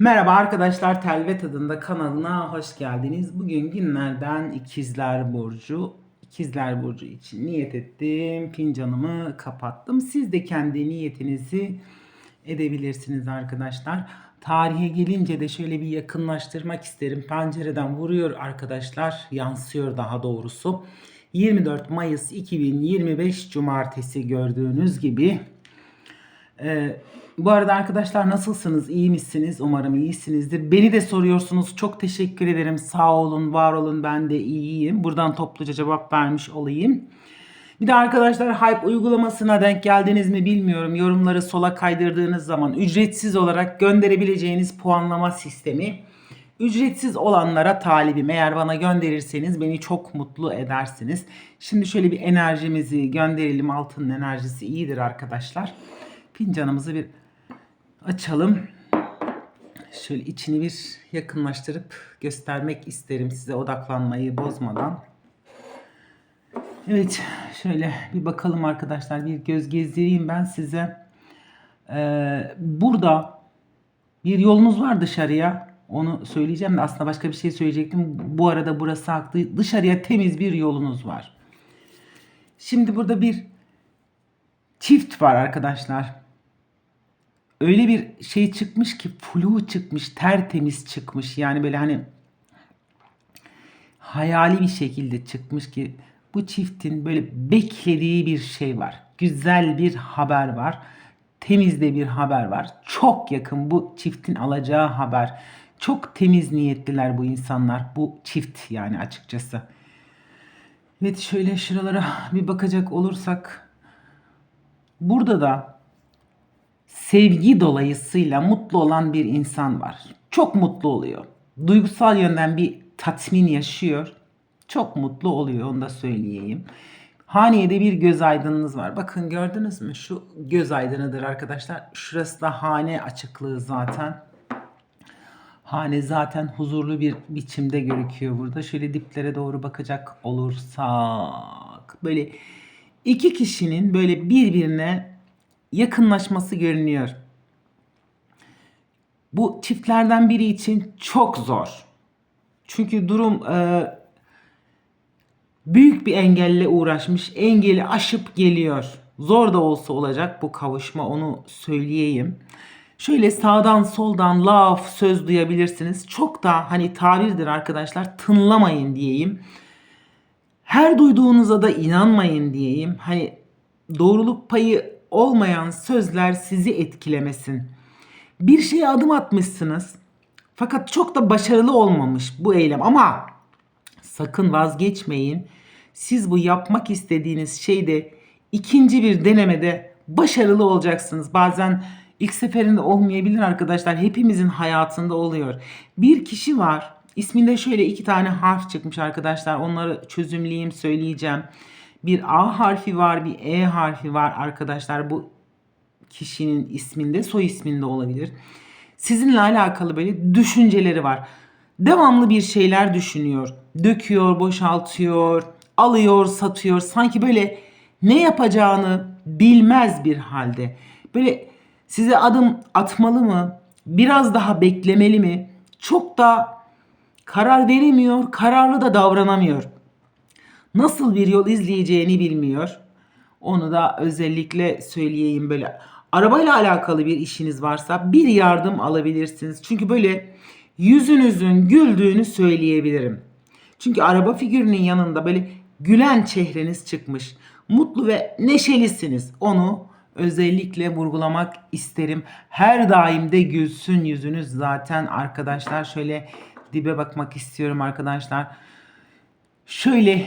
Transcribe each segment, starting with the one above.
Merhaba arkadaşlar Telvet adında kanalına hoş geldiniz. Bugün günlerden ikizler burcu. İkizler burcu için niyet ettim. Fincanımı kapattım. Siz de kendi niyetinizi edebilirsiniz arkadaşlar. Tarihe gelince de şöyle bir yakınlaştırmak isterim. Pencereden vuruyor arkadaşlar. Yansıyor daha doğrusu. 24 Mayıs 2025 Cumartesi gördüğünüz gibi. Ee, bu arada arkadaşlar nasılsınız? İyi misiniz? Umarım iyisinizdir. Beni de soruyorsunuz. Çok teşekkür ederim. Sağ olun, var olun. Ben de iyiyim. Buradan topluca cevap vermiş olayım. Bir de arkadaşlar Hype uygulamasına denk geldiniz mi bilmiyorum. Yorumları sola kaydırdığınız zaman ücretsiz olarak gönderebileceğiniz puanlama sistemi. Ücretsiz olanlara talibim. Eğer bana gönderirseniz beni çok mutlu edersiniz. Şimdi şöyle bir enerjimizi gönderelim. Altının enerjisi iyidir arkadaşlar. Fincanımızı bir açalım. Şöyle içini bir yakınlaştırıp göstermek isterim size odaklanmayı bozmadan. Evet şöyle bir bakalım arkadaşlar bir göz gezdireyim ben size. Ee, burada bir yolunuz var dışarıya. Onu söyleyeceğim de aslında başka bir şey söyleyecektim. Bu arada burası haklı. Dışarıya temiz bir yolunuz var. Şimdi burada bir çift var arkadaşlar. Öyle bir şey çıkmış ki flu çıkmış, tertemiz çıkmış. Yani böyle hani hayali bir şekilde çıkmış ki bu çiftin böyle beklediği bir şey var. Güzel bir haber var. Temiz de bir haber var. Çok yakın bu çiftin alacağı haber. Çok temiz niyetliler bu insanlar. Bu çift yani açıkçası. Evet şöyle şuralara bir bakacak olursak burada da sevgi dolayısıyla mutlu olan bir insan var. Çok mutlu oluyor. Duygusal yönden bir tatmin yaşıyor. Çok mutlu oluyor onu da söyleyeyim. Haneye bir göz aydınınız var. Bakın gördünüz mü? Şu göz aydınıdır arkadaşlar. Şurası da hane açıklığı zaten. Hane zaten huzurlu bir biçimde gözüküyor burada. Şöyle diplere doğru bakacak olursak böyle iki kişinin böyle birbirine yakınlaşması görünüyor. Bu çiftlerden biri için çok zor. Çünkü durum e, büyük bir engelle uğraşmış. Engeli aşıp geliyor. Zor da olsa olacak bu kavuşma onu söyleyeyim. Şöyle sağdan soldan laf, söz duyabilirsiniz. Çok da hani tabirdir arkadaşlar tınlamayın diyeyim. Her duyduğunuza da inanmayın diyeyim. Hani doğruluk payı olmayan sözler sizi etkilemesin. Bir şeye adım atmışsınız. Fakat çok da başarılı olmamış bu eylem ama sakın vazgeçmeyin. Siz bu yapmak istediğiniz şeyde ikinci bir denemede başarılı olacaksınız. Bazen ilk seferinde olmayabilir arkadaşlar. Hepimizin hayatında oluyor. Bir kişi var. İsminde şöyle iki tane harf çıkmış arkadaşlar. Onları çözümleyeyim söyleyeceğim. Bir A harfi var, bir E harfi var arkadaşlar. Bu kişinin isminde, soy isminde olabilir. Sizinle alakalı böyle düşünceleri var. Devamlı bir şeyler düşünüyor. Döküyor, boşaltıyor, alıyor, satıyor. Sanki böyle ne yapacağını bilmez bir halde. Böyle size adım atmalı mı? Biraz daha beklemeli mi? Çok da karar veremiyor, kararlı da davranamıyor. Nasıl bir yol izleyeceğini bilmiyor. Onu da özellikle söyleyeyim böyle. Arabayla alakalı bir işiniz varsa bir yardım alabilirsiniz. Çünkü böyle yüzünüzün güldüğünü söyleyebilirim. Çünkü araba figürünün yanında böyle gülen çehreniz çıkmış. Mutlu ve neşelisiniz. Onu özellikle vurgulamak isterim. Her daim de gülsün yüzünüz zaten arkadaşlar. Şöyle dibe bakmak istiyorum arkadaşlar. Şöyle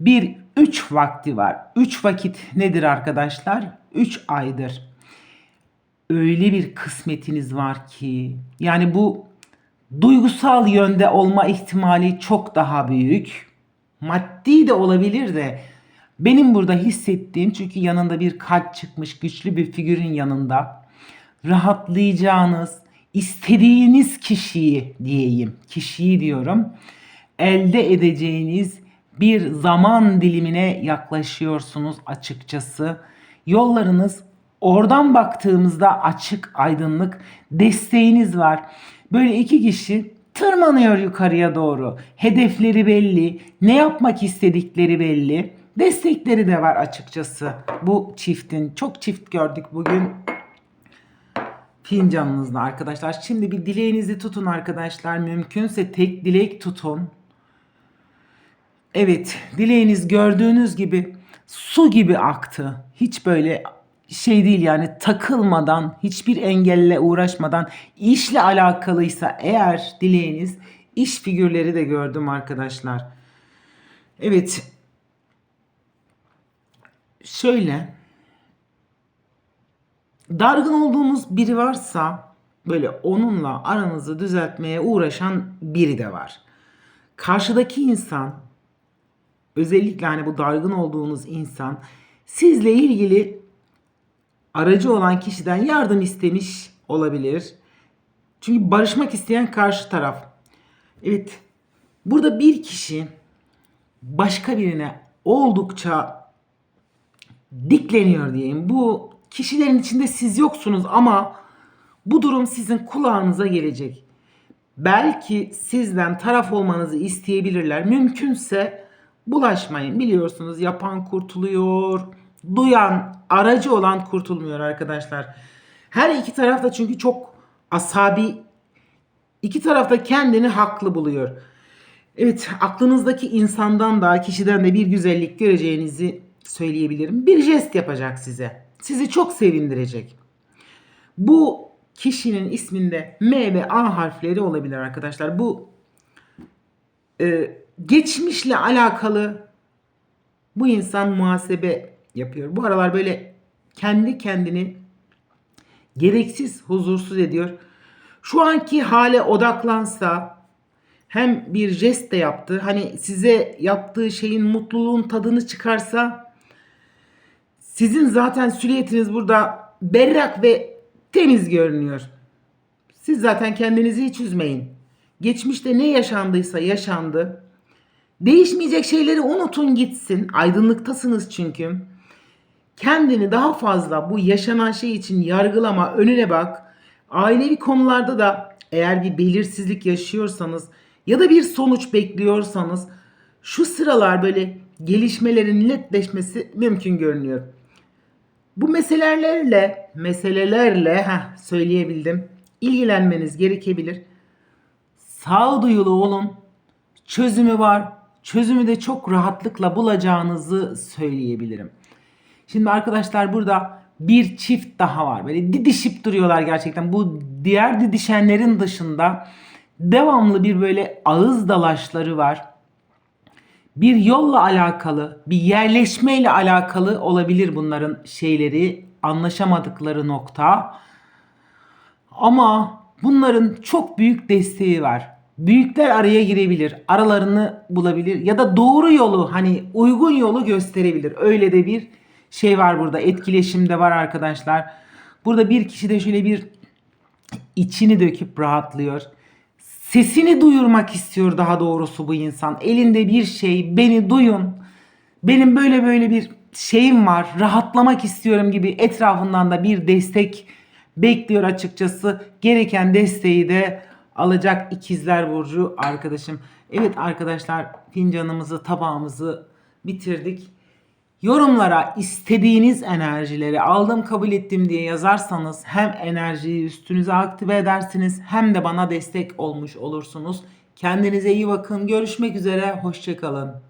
bir üç vakti var. Üç vakit nedir arkadaşlar? Üç aydır. Öyle bir kısmetiniz var ki yani bu duygusal yönde olma ihtimali çok daha büyük. Maddi de olabilir de benim burada hissettiğim çünkü yanında bir kalp çıkmış güçlü bir figürün yanında rahatlayacağınız, istediğiniz kişiyi diyeyim, kişiyi diyorum, elde edeceğiniz bir zaman dilimine yaklaşıyorsunuz açıkçası. Yollarınız oradan baktığımızda açık, aydınlık, desteğiniz var. Böyle iki kişi tırmanıyor yukarıya doğru. Hedefleri belli, ne yapmak istedikleri belli. Destekleri de var açıkçası bu çiftin. Çok çift gördük bugün fincanınızda arkadaşlar. Şimdi bir dileğinizi tutun arkadaşlar. Mümkünse tek dilek tutun. Evet, dileğiniz gördüğünüz gibi su gibi aktı. Hiç böyle şey değil yani takılmadan, hiçbir engelle uğraşmadan işle alakalıysa eğer dileğiniz iş figürleri de gördüm arkadaşlar. Evet. Şöyle dargın olduğunuz biri varsa böyle onunla aranızı düzeltmeye uğraşan biri de var. Karşıdaki insan özellikle hani bu dargın olduğunuz insan sizle ilgili aracı olan kişiden yardım istemiş olabilir. Çünkü barışmak isteyen karşı taraf. Evet. Burada bir kişi başka birine oldukça dikleniyor diyeyim. Bu kişilerin içinde siz yoksunuz ama bu durum sizin kulağınıza gelecek. Belki sizden taraf olmanızı isteyebilirler. Mümkünse bulaşmayın. Biliyorsunuz yapan kurtuluyor. Duyan, aracı olan kurtulmuyor arkadaşlar. Her iki taraf da çünkü çok asabi. İki taraf da kendini haklı buluyor. Evet, aklınızdaki insandan da kişiden de bir güzellik göreceğinizi söyleyebilirim. Bir jest yapacak size. Sizi çok sevindirecek. Bu kişinin isminde M ve A harfleri olabilir arkadaşlar. Bu e, geçmişle alakalı bu insan muhasebe yapıyor. Bu aralar böyle kendi kendini gereksiz huzursuz ediyor. Şu anki hale odaklansa hem bir jest de yaptı. Hani size yaptığı şeyin mutluluğun tadını çıkarsa sizin zaten süliyetiniz burada berrak ve temiz görünüyor. Siz zaten kendinizi hiç üzmeyin. Geçmişte ne yaşandıysa yaşandı. Değişmeyecek şeyleri unutun gitsin. Aydınlıktasınız çünkü. Kendini daha fazla bu yaşanan şey için yargılama, önüne bak. Ailevi konularda da eğer bir belirsizlik yaşıyorsanız ya da bir sonuç bekliyorsanız şu sıralar böyle gelişmelerin netleşmesi mümkün görünüyor. Bu meselelerle, meselelerle heh, söyleyebildim. ilgilenmeniz gerekebilir. Sağduyulu olun. Çözümü var. Çözümü de çok rahatlıkla bulacağınızı söyleyebilirim. Şimdi arkadaşlar burada bir çift daha var. Böyle didişip duruyorlar gerçekten. Bu diğer didişenlerin dışında devamlı bir böyle ağız dalaşları var. Bir yolla alakalı, bir yerleşmeyle alakalı olabilir bunların şeyleri, anlaşamadıkları nokta. Ama bunların çok büyük desteği var. Büyükler araya girebilir, aralarını bulabilir ya da doğru yolu hani uygun yolu gösterebilir. Öyle de bir şey var burada. Etkileşimde var arkadaşlar. Burada bir kişi de şöyle bir içini döküp rahatlıyor. Sesini duyurmak istiyor daha doğrusu bu insan. Elinde bir şey, beni duyun. Benim böyle böyle bir şeyim var. Rahatlamak istiyorum gibi etrafından da bir destek bekliyor açıkçası. Gereken desteği de alacak ikizler burcu arkadaşım. Evet arkadaşlar fincanımızı, tabağımızı bitirdik. Yorumlara istediğiniz enerjileri aldım kabul ettim diye yazarsanız hem enerjiyi üstünüze aktive edersiniz hem de bana destek olmuş olursunuz. Kendinize iyi bakın. Görüşmek üzere. Hoşçakalın.